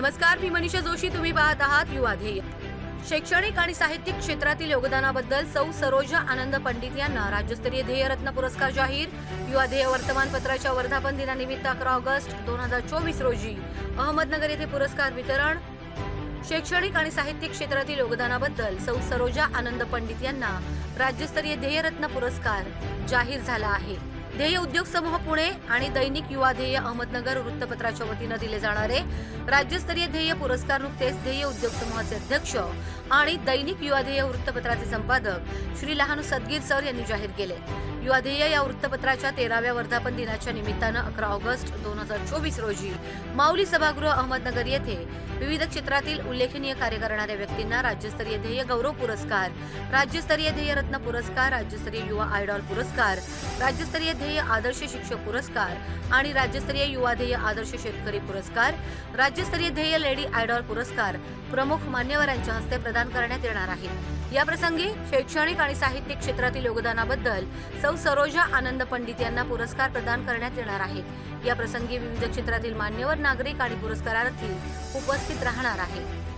मनीषा जोशी. तुम्ही पाहत आहात युवा ध्येय. शैक्षणिक आणि साहित्यिक क्षेत्रातील योगदानाबद्दल सौ सरोजा आनंद पंडित यांना राज्यस्तरीय ध्येयरत्न पुरस्कार जाहीर. युवा ध्येय वर्तमानपत्राच्या वर्धापन दिनानिमित्त अकरा ऑगस्ट दोन हजार चोवीस रोजी अहमदनगर येथे पुरस्कार वितरण. शैक्षणिक आणि साहित्यिक क्षेत्रातील योगदानाबद्दल सौ सरोजा आनंद पंडित यांना राज्यस्तरीय ध्येयरत्न पुरस्कार जाहीर झाला आहे. ध्येय उद्योग समूह पुणे आणि दैनिक युवा ध्येय अहमदनगर वृत्तपत्राच्या वतीनं दिले जाणारे राज्यस्तरीय ध्येय पुरस्कार नुकतेच ध्येय उद्योग समूहाचे अध्यक्ष आणि दैनिक युवा ध्येय वृत्तपत्राचे संपादक श्री लहानू सदगीर सर यांनी जाहीर केले. युवा ध्येय या वृत्तपत्राच्या तेराव्या वर्धापन दिनाच्या निमित्तानं अकरा ऑगस्ट दोन हजार चोवीस रोजी माऊली सभागृह अहमदनगर येथे विविध क्षेत्रातील उल्लेखनीय कार्य करणाऱ्या व्यक्तींना राज्यस्तरीय ध्येय गौरव पुरस्कार राज्यस्तरीय ध्येयरत्न पुरस्कार राज्यस्तरीय युवा आयडॉल पुरस्कार राज्यस्तरीय ध्येय आदर्श शिक्षक पुरस्कार आणि राज्यस्तरीय युवा ध्येय आदर्श शेतकरी पुरस्कार राज्यस्तरीय ध्येय लेडी आयडॉल पुरस्कार प्रमुख मान्यवरांच्या हस्ते प्रदान करण्यात येणार आहे. या प्रसंगी शैक्षणिक आणि साहित्यिक क्षेत्रातील योगदानाबद्दल सौ सरोजा आनंद पंडित यांना पुरस्कार प्रदान करण्यात येणार आहे. या प्रसंगी विविध क्षेत्रातील मान्यवर नागरिक आणि पुरस्कारार्थी उपस्थित राहणार आहे